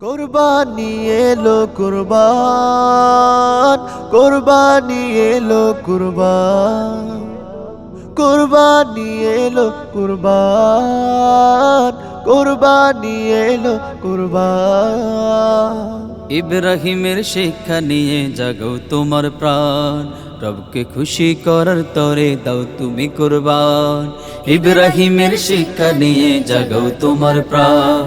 কোরবানি এলো কোরবান, কোরবানি এলো কোরবান, কোরবানি এলো কোরবান, কোরবানি এলো কোরবান। ইব্রাহিমের শিক্ষা নিয়ে জাগো তোমার প্রাণ রবকে খুশি করার তরে দাও তুমি কোরবান। ইব্রাহিমের শিক্ষা নিয়ে জাগো তোমার প্রাণ।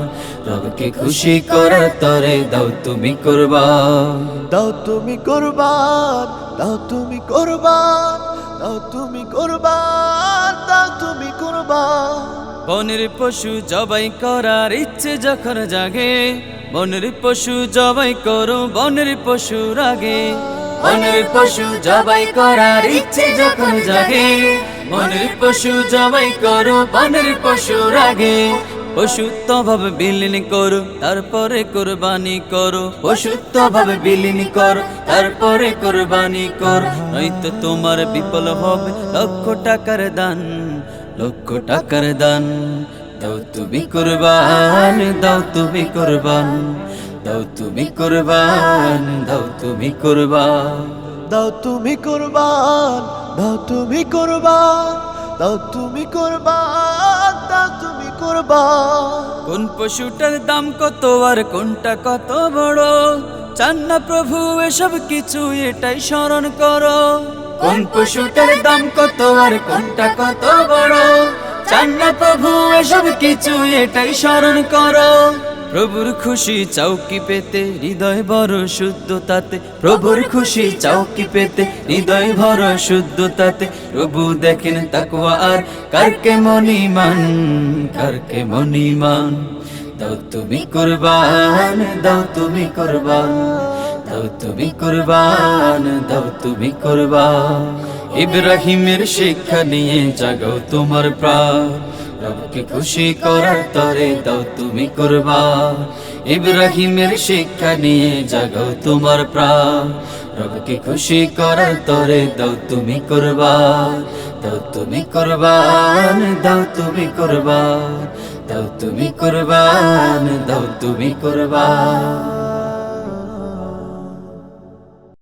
রবকে খুশি করার তরে দাও তুমি কোরবান। দাও তুমি কোরবান দাও তুমি কোরবান দাও তুমি কোরবান দাও তুমি কোরবান। বনের পশু জবাই করার ইচ্ছে যখন জাগে বনের পশু জবাই করো বনের পশু রাগে। বনের পশু জবাই করার ইচ্ছে যখন জাগে বনের পশু জবাই করো বনের পশু রাগে। পশুত্ব ভাবে বিলীন করো তারপরে কোরবানি করো। পশুত্ব ভাবে বিলীন করো তারপরে কোরবানি করো। নয়তো তোমার বিফল হবে লক্ষ টাকার দান লক্ষ টাকার দান। দাও তুমি কোরবান দাও তুমি কোরবান। দাও তুমি কোরবান দাও তুমি কোরবান। দাও তুমি কোরবান দাও তুমি কোরবান দাও তুমি কোরবান দাও তুমি কোরবান। কোন পশুটার দাম কত আর কোনটা কত বড়? চান না প্রভু এসব কিছু এটাই স্মরণ করো। কোন পশুটার দাম কত আর কোনটা কত বড়? চান না প্রভু এসব কিছু এটাই স্মরণ করো। প্রভুর খুশি চাউকি পেতে হৃদয় বড় শুদ্ধ তাতে প্রভুর খুশি চাউকি পেতে হৃদয় ভর শুদ্ধ তাতে প্রভু দেখেন তাকুয়া আর কারকে মনিমান কারকে মনিমান। দাও তুমি কোরবান দাও তুমি কোরবান দাও তুমি কোরবান দাও তুমি কোরবান। ইব্রাহিমের শিক্ষা নিয়ে জাগাও তোমার প্রাণ। রবকে খুশি করার তরে দাও তুমি কোরবান। ইব্রাহিমের শিক্ষা নিয়ে জাগাও তোমার প্রাণ। রবকে খুশি করার তরে দাও তুমি কোরবান। দাও তুমি কোরবান, দাও তুমি কোরবান। দাও তুমি কোরবান, দাও তুমি কোরবান।